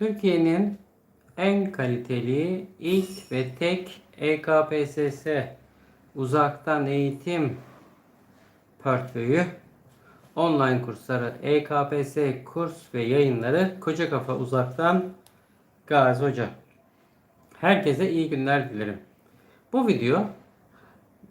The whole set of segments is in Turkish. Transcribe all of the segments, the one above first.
Türkiye'nin en kaliteli ilk ve tek EKPSS uzaktan eğitim portföyü online kursları EKPS kurs ve yayınları Koca Kafa Uzaktan Gazi Hoca. Herkese iyi günler dilerim. Bu video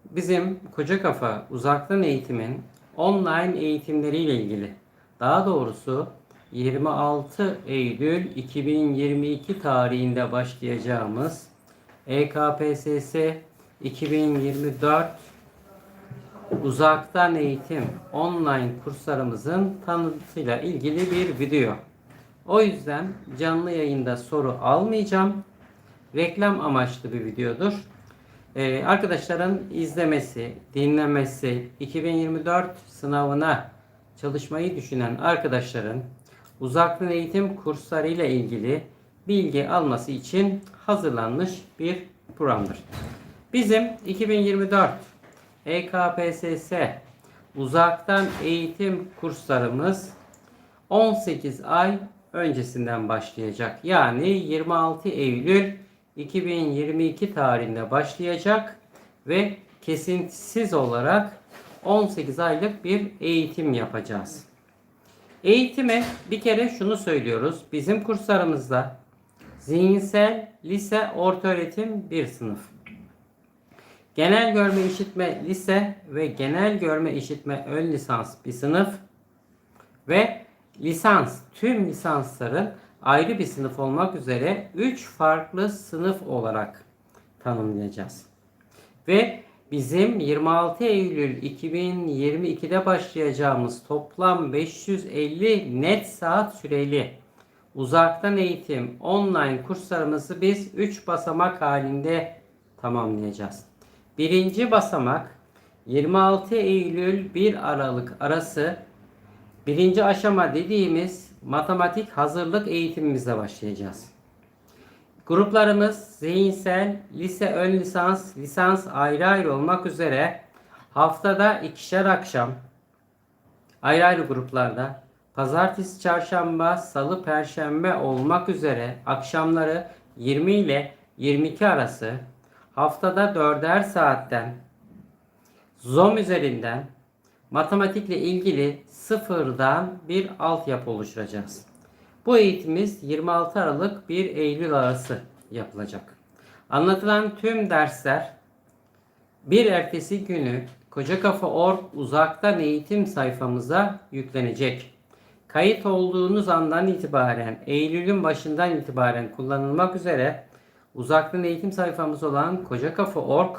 bizim Koca Kafa Uzaktan Eğitim'in online eğitimleriyle ilgili. Daha doğrusu 26 Eylül 2022 tarihinde başlayacağımız EKPSS 2024 uzaktan eğitim online kurslarımızın tanıtıyla ilgili bir video. O yüzden canlı yayında soru almayacağım. Reklam amaçlı bir videodur. Ee, arkadaşların izlemesi, dinlemesi, 2024 sınavına çalışmayı düşünen arkadaşların uzaktan eğitim kursları ile ilgili bilgi alması için hazırlanmış bir programdır. Bizim 2024 EKPSS uzaktan eğitim kurslarımız 18 ay öncesinden başlayacak. Yani 26 Eylül 2022 tarihinde başlayacak ve kesintisiz olarak 18 aylık bir eğitim yapacağız. Eğitime bir kere şunu söylüyoruz. Bizim kurslarımızda zihinsel lise orta öğretim bir sınıf. Genel görme işitme lise ve genel görme işitme ön lisans bir sınıf ve lisans tüm lisansların ayrı bir sınıf olmak üzere 3 farklı sınıf olarak tanımlayacağız. Ve bizim 26 Eylül 2022'de başlayacağımız toplam 550 net saat süreli uzaktan eğitim online kurslarımızı biz 3 basamak halinde tamamlayacağız. Birinci basamak 26 Eylül 1 Aralık arası birinci aşama dediğimiz matematik hazırlık eğitimimizle başlayacağız. Gruplarımız zihinsel, lise ön lisans, lisans ayrı ayrı olmak üzere haftada ikişer akşam ayrı ayrı gruplarda pazartesi, çarşamba, salı, perşembe olmak üzere akşamları 20 ile 22 arası haftada 4'er saatten Zoom üzerinden matematikle ilgili sıfırdan bir altyapı oluşturacağız. Bu eğitimimiz 26 Aralık 1 Eylül arası yapılacak. Anlatılan tüm dersler bir ertesi günü Koca Kafa Org uzaktan eğitim sayfamıza yüklenecek. Kayıt olduğunuz andan itibaren Eylül'ün başından itibaren kullanılmak üzere uzaktan eğitim sayfamız olan Koca Kafa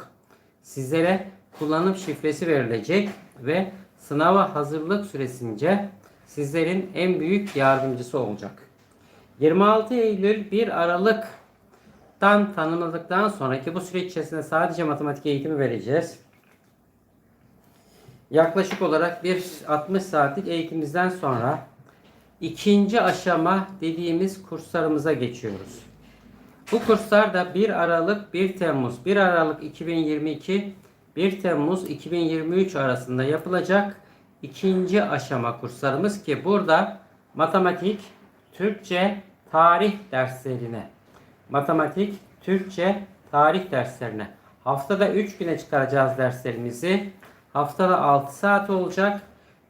sizlere kullanım şifresi verilecek ve sınava hazırlık süresince sizlerin en büyük yardımcısı olacak. 26 Eylül 1 Aralık'tan tanımladıktan sonraki bu süreç içerisinde sadece matematik eğitimi vereceğiz. Yaklaşık olarak bir 60 saatlik eğitimimizden sonra ikinci aşama dediğimiz kurslarımıza geçiyoruz. Bu kurslar da 1 Aralık 1 Temmuz 1 Aralık 2022 1 Temmuz 2023 arasında yapılacak ikinci aşama kurslarımız ki burada matematik, Türkçe, tarih derslerine matematik, Türkçe, tarih derslerine haftada 3 güne çıkaracağız derslerimizi. Haftada 6 saat olacak.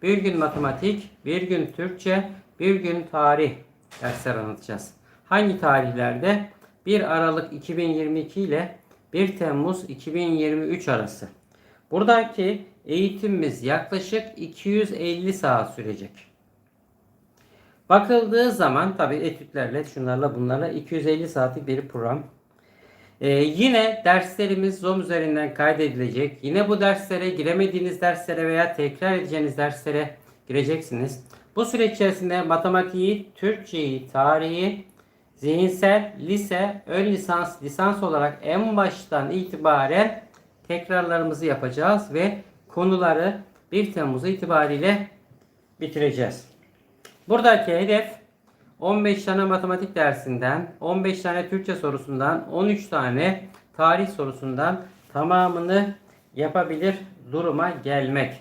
Bir gün matematik, bir gün Türkçe, bir gün tarih dersler anlatacağız. Hangi tarihlerde? 1 Aralık 2022 ile 1 Temmuz 2023 arası. Buradaki eğitimimiz yaklaşık 250 saat sürecek. Bakıldığı zaman tabi etütlerle şunlarla bunlarla 250 saatlik bir program. Ee, yine derslerimiz Zoom üzerinden kaydedilecek. Yine bu derslere giremediğiniz derslere veya tekrar edeceğiniz derslere gireceksiniz. Bu süreç içerisinde matematiği, Türkçeyi, tarihi, zihinsel, lise, ön lisans, lisans olarak en baştan itibaren tekrarlarımızı yapacağız ve konuları 1 Temmuz itibariyle bitireceğiz. Buradaki hedef 15 tane matematik dersinden, 15 tane Türkçe sorusundan, 13 tane tarih sorusundan tamamını yapabilir duruma gelmek.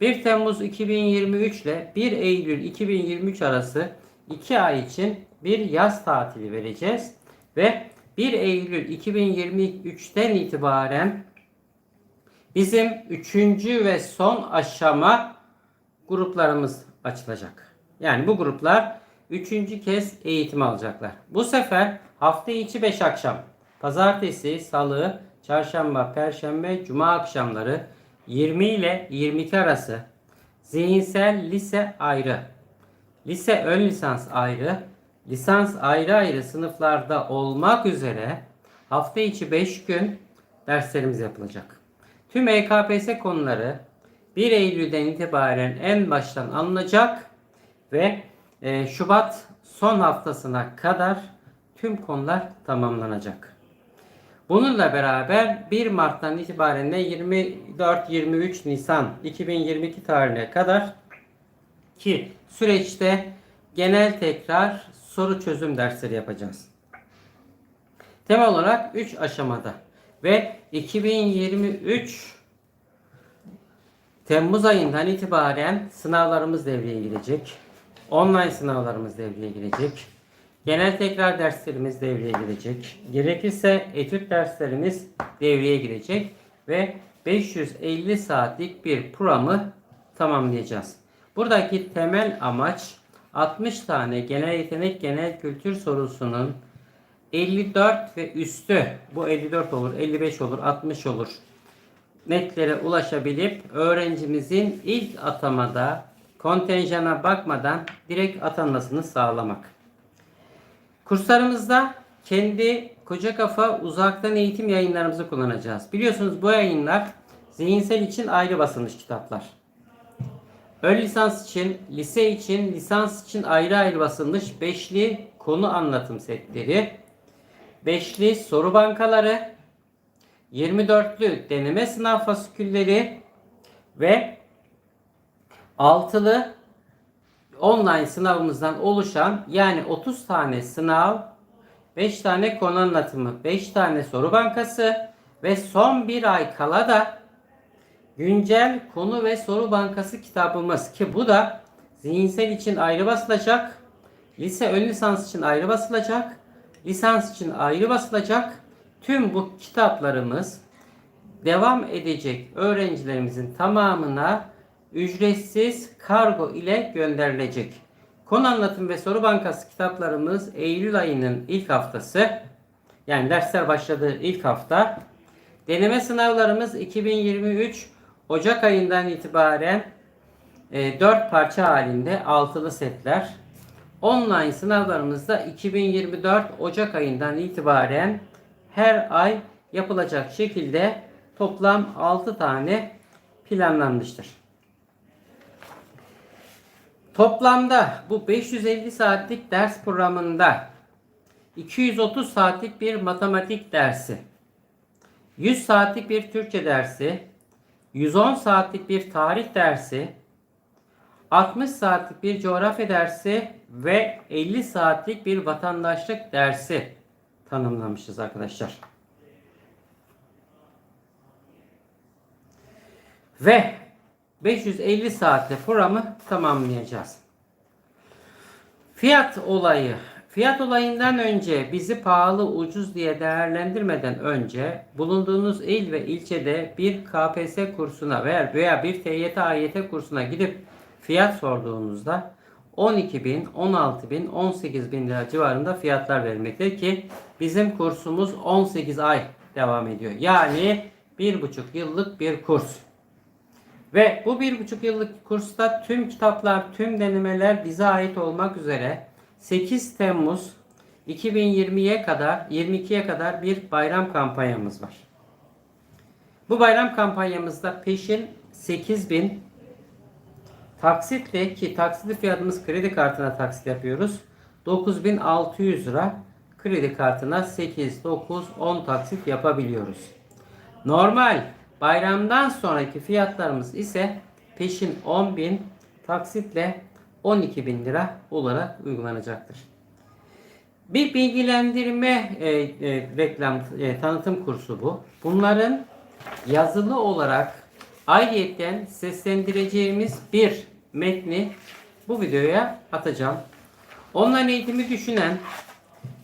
1 Temmuz 2023 ile 1 Eylül 2023 arası 2 ay için bir yaz tatili vereceğiz. Ve 1 Eylül 2023'ten itibaren bizim üçüncü ve son aşama gruplarımız açılacak. Yani bu gruplar üçüncü kez eğitim alacaklar. Bu sefer hafta içi 5 akşam, pazartesi, salı, çarşamba, perşembe, cuma akşamları 20 ile 22 arası zihinsel lise ayrı, lise ön lisans ayrı, lisans ayrı ayrı sınıflarda olmak üzere hafta içi 5 gün derslerimiz yapılacak. Tüm EKPS konuları 1 Eylül'den itibaren en baştan alınacak ve e, Şubat son haftasına kadar tüm konular tamamlanacak. Bununla beraber 1 Mart'tan itibaren de 24-23 Nisan 2022 tarihine kadar ki süreçte genel tekrar soru çözüm dersleri yapacağız. Temel olarak 3 aşamada ve 2023 Temmuz ayından itibaren sınavlarımız devreye girecek. Online sınavlarımız devreye girecek. Genel tekrar derslerimiz devreye girecek. Gerekirse etüt derslerimiz devreye girecek ve 550 saatlik bir programı tamamlayacağız. Buradaki temel amaç 60 tane genel yetenek, genel kültür sorusunun 54 ve üstü bu 54 olur, 55 olur, 60 olur netlere ulaşabilip öğrencimizin ilk atamada kontenjana bakmadan direkt atanmasını sağlamak. Kurslarımızda kendi koca kafa uzaktan eğitim yayınlarımızı kullanacağız. Biliyorsunuz bu yayınlar zihinsel için ayrı basılmış kitaplar. Ön lisans için, lise için, lisans için ayrı ayrı basılmış beşli konu anlatım setleri, beşli soru bankaları, 24'lü deneme sınav fasikülleri ve altılı online sınavımızdan oluşan yani 30 tane sınav, 5 tane konu anlatımı, 5 tane soru bankası ve son bir ay kala da güncel konu ve soru bankası kitabımız ki bu da zihinsel için ayrı basılacak, lise ön lisans için ayrı basılacak, lisans için ayrı basılacak. Tüm bu kitaplarımız devam edecek öğrencilerimizin tamamına ücretsiz kargo ile gönderilecek. Konu anlatım ve soru bankası kitaplarımız Eylül ayının ilk haftası yani dersler başladığı ilk hafta. Deneme sınavlarımız 2023 Ocak ayından itibaren e, 4 parça halinde altılı setler. Online sınavlarımız da 2024 Ocak ayından itibaren her ay yapılacak şekilde toplam 6 tane planlanmıştır. Toplamda bu 550 saatlik ders programında 230 saatlik bir matematik dersi, 100 saatlik bir Türkçe dersi, 110 saatlik bir tarih dersi, 60 saatlik bir coğrafya dersi ve 50 saatlik bir vatandaşlık dersi tanımlamışız arkadaşlar. Ve 550 saatte programı tamamlayacağız. Fiyat olayı. Fiyat olayından önce bizi pahalı ucuz diye değerlendirmeden önce bulunduğunuz il ve ilçede bir KPSS kursuna veya bir TYT AYT kursuna gidip fiyat sorduğunuzda 12 bin, 16 bin, 18 bin lira civarında fiyatlar vermektedir ki bizim kursumuz 18 ay devam ediyor. Yani bir buçuk yıllık bir kurs. Ve bu bir buçuk yıllık kursta tüm kitaplar, tüm denemeler bize ait olmak üzere 8 Temmuz 2020'ye kadar 22'ye kadar bir bayram kampanyamız var. Bu bayram kampanyamızda peşin 8000 taksitle ki taksitli fiyatımız kredi kartına taksit yapıyoruz. 9600 lira kredi kartına 8, 9, 10 taksit yapabiliyoruz. Normal Bayramdan sonraki fiyatlarımız ise peşin 10.000 taksitle 12.000 lira olarak uygulanacaktır. Bir bilgilendirme e, e, reklam e, tanıtım kursu bu. Bunların yazılı olarak ayrıyetten seslendireceğimiz bir metni bu videoya atacağım. Online eğitimi düşünen,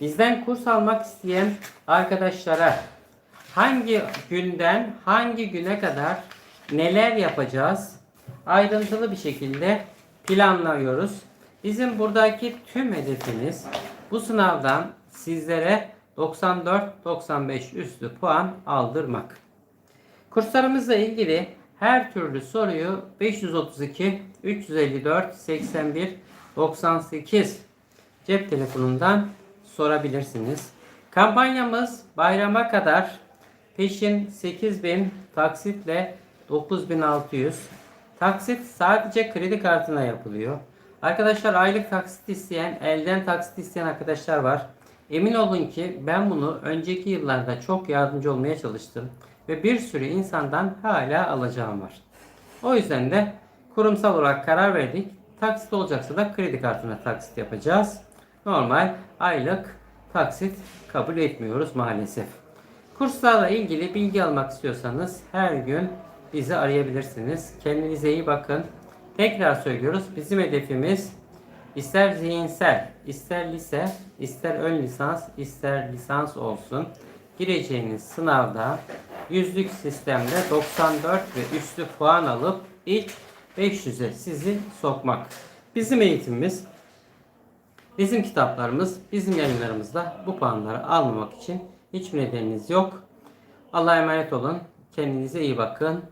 bizden kurs almak isteyen arkadaşlara hangi günden hangi güne kadar neler yapacağız ayrıntılı bir şekilde planlıyoruz. Bizim buradaki tüm hedefimiz bu sınavdan sizlere 94-95 üstü puan aldırmak. Kurslarımızla ilgili her türlü soruyu 532 354 81 98 cep telefonundan sorabilirsiniz. Kampanyamız bayrama kadar peşin 8000 taksitle 9600. Taksit sadece kredi kartına yapılıyor. Arkadaşlar aylık taksit isteyen, elden taksit isteyen arkadaşlar var. Emin olun ki ben bunu önceki yıllarda çok yardımcı olmaya çalıştım. Ve bir sürü insandan hala alacağım var. O yüzden de kurumsal olarak karar verdik. Taksit olacaksa da kredi kartına taksit yapacağız. Normal aylık taksit kabul etmiyoruz maalesef. Kurslarla ilgili bilgi almak istiyorsanız her gün bizi arayabilirsiniz. Kendinize iyi bakın. Tekrar söylüyoruz. Bizim hedefimiz ister zihinsel, ister lise, ister ön lisans, ister lisans olsun. Gireceğiniz sınavda yüzlük sistemde 94 ve üstü puan alıp ilk 500'e sizi sokmak. Bizim eğitimimiz Bizim kitaplarımız, bizim yayınlarımızda bu puanları almamak için hiçbir nedeniniz yok. Allah'a emanet olun. Kendinize iyi bakın.